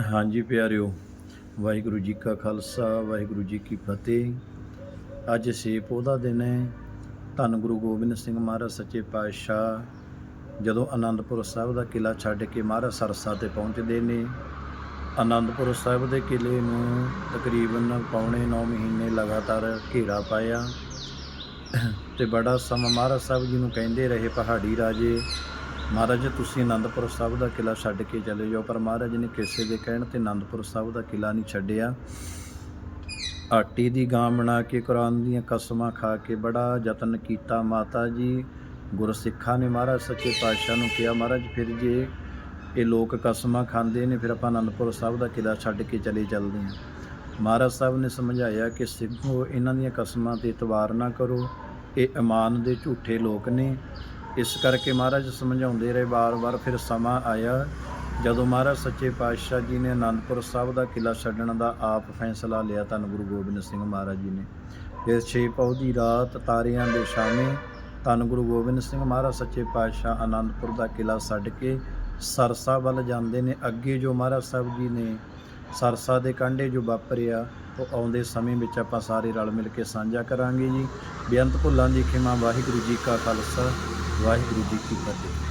ਹਾਂਜੀ ਪਿਆਰਿਓ, ਵਾਹਿਗੁਰੂ ਜੀ ਕਾ ਖਾਲਸਾ, ਵਾਹਿਗੁਰੂ ਜੀ ਕੀ ਫਤਿਹ। ਅੱਜ ਸੇਪ ਉਹਦਾ ਦਿਨ ਹੈ। ਧੰਨ ਗੁਰੂ ਗੋਬਿੰਦ ਸਿੰਘ ਮਹਾਰਾਜ ਸੱਚੇ ਪਾਤਸ਼ਾਹ ਜਦੋਂ ਆਨੰਦਪੁਰ ਸਾਹਿਬ ਦਾ ਕਿਲਾ ਛੱਡ ਕੇ ਮਹਾਰਾਜ ਸਰਸਾ ਤੇ ਪਹੁੰਚਦੇ ਨੇ। ਆਨੰਦਪੁਰ ਸਾਹਿਬ ਦੇ ਕਿਲੇ ਨੂੰ ਤਕਰੀਬਨ ਪੌਣੇ 9 ਮਹੀਨੇ ਲਗਾਤਾਰ ਘੇਰਾ ਪਾਇਆ। ਤੇ ਬੜਾ ਸਮਾਂ ਮਹਾਰਾਜ ਸਾਹਿਬ ਜੀ ਨੂੰ ਕਹਿੰਦੇ ਰਹੇ, ਪਹਾੜੀ ਰਾਜੇ ਮਹਾਰਾਜ, ਤੁਸੀਂ ਆਨੰਦਪੁਰ ਸਾਹਿਬ ਦਾ ਕਿਲਾ ਛੱਡ ਕੇ ਚਲੇ ਜਾਓ, ਪਰ ਮਹਾਰਾਜ ਨੇ ਕਿਸੇ ਦੇ ਕਹਿਣ ਤੇ ਆਨੰਦਪੁਰ ਸਾਹਿਬ ਦਾ ਕਿਲਾ ਨਹੀਂ ਛੱਡਿਆ। ਆਟੀ ਦੀ ਗਾਂ ਬਣਾ ਕੇ, ਕੁਰਾਨ ਦੀਆਂ ਕਸਮਾਂ ਖਾ ਕੇ ਬੜਾ ਯਤਨ ਕੀਤਾ। ਮਾਤਾ ਜੀ ਗੁਰਸਿੱਖਾਂ ਨੇ ਮਹਾਰਾਜ, ਸੱਚੇ ਪਾਤਸ਼ਾਹ ਨੂੰ ਕਿਹਾ, ਮਹਾਰਾਜ, ਫਿਰ ਜੇ ਇਹ ਲੋਕ ਕਸਮਾਂ ਖਾਂਦੇ ਨੇ, ਫਿਰ ਆਪਾਂ ਅਨੰਦਪੁਰ ਸਾਹਿਬ ਦਾ ਕਿਲਾ ਛੱਡ ਕੇ ਚਲੇ ਚੱਲਦੇ ਹਾਂ। ਮਹਾਰਾਜ ਸਾਹਿਬ ਨੇ ਸਮਝਾਇਆ ਕਿ ਸਿੱਖੋ, ਇਹਨਾਂ ਦੀਆਂ ਕਸਮਾਂ ਤੇ ਇਤਵਾਰ ਨਾ ਕਰੋ। ਇਹ ਇਮਾਨ ਦੇ ਝੂਠੇ ਲੋਕ ਨੇ। ਇਸ ਕਰਕੇ ਮਹਾਰਾਜ ਸਮਝਾਉਂਦੇ ਰਹੇ ਵਾਰ-ਵਾਰ ਫਿਰ ਸਮਾਂ ਆਇਆ। ਜਦੋਂ ਮਹਾਰਾਜ ਸੱਚੇ ਪਾਤਸ਼ਾਹ ਜੀ ਨੇ ਆਨੰਦਪੁਰ ਸਾਹਿਬ ਦਾ ਕਿਲਾ ਛੱਡਣ ਦਾ ਆਪ ਫੈਸਲਾ ਲਿਆ, ਧੰਨ ਗੁਰੂ ਗੋਬਿੰਦ ਸਿੰਘ ਮਹਾਰਾਜ ਜੀ ਨੇ। ਫਿਰ ਛੇ ਪੌ ਦੀ ਰਾਤ ਤਾਰਿਆਂ ਦੇ ਸ਼ਾਮੇ ਧੰਨ ਗੁਰੂ ਗੋਬਿੰਦ ਸਿੰਘ ਮਹਾਰਾਜ ਸੱਚੇ ਪਾਤਸ਼ਾਹ ਆਨੰਦਪੁਰ ਦਾ ਕਿਲਾ ਛੱਡ ਕੇ ਸਰਸਾ ਵੱਲ ਜਾਂਦੇ ਨੇ। ਅੱਗੇ ਜੋ ਮਹਾਰਾਜ ਸਾਹਿਬ ਜੀ ਨੇ ਸਰਸਾ ਦੇ ਕੰਢੇ ਜੋ ਵਾਪਰਿਆ, ਉਹ ਆਉਂਦੇ ਸਮੇਂ ਵਿੱਚ ਆਪਾਂ ਸਾਰੇ ਰਲ ਮਿਲ ਕੇ ਸਾਂਝਾ ਕਰਾਂਗੇ ਜੀ। ਬੇਅੰਤ ਭੁੱਲਾਂ ਦੀ ਖਿਮਾ, ਵਾਹਿਗੁਰੂ ਜੀ ਕਾ ਖਾਲਸਾ। ਵਾਹਿਗੁਰੂ ਜੀ ਕੀ ਫਤਿਹ।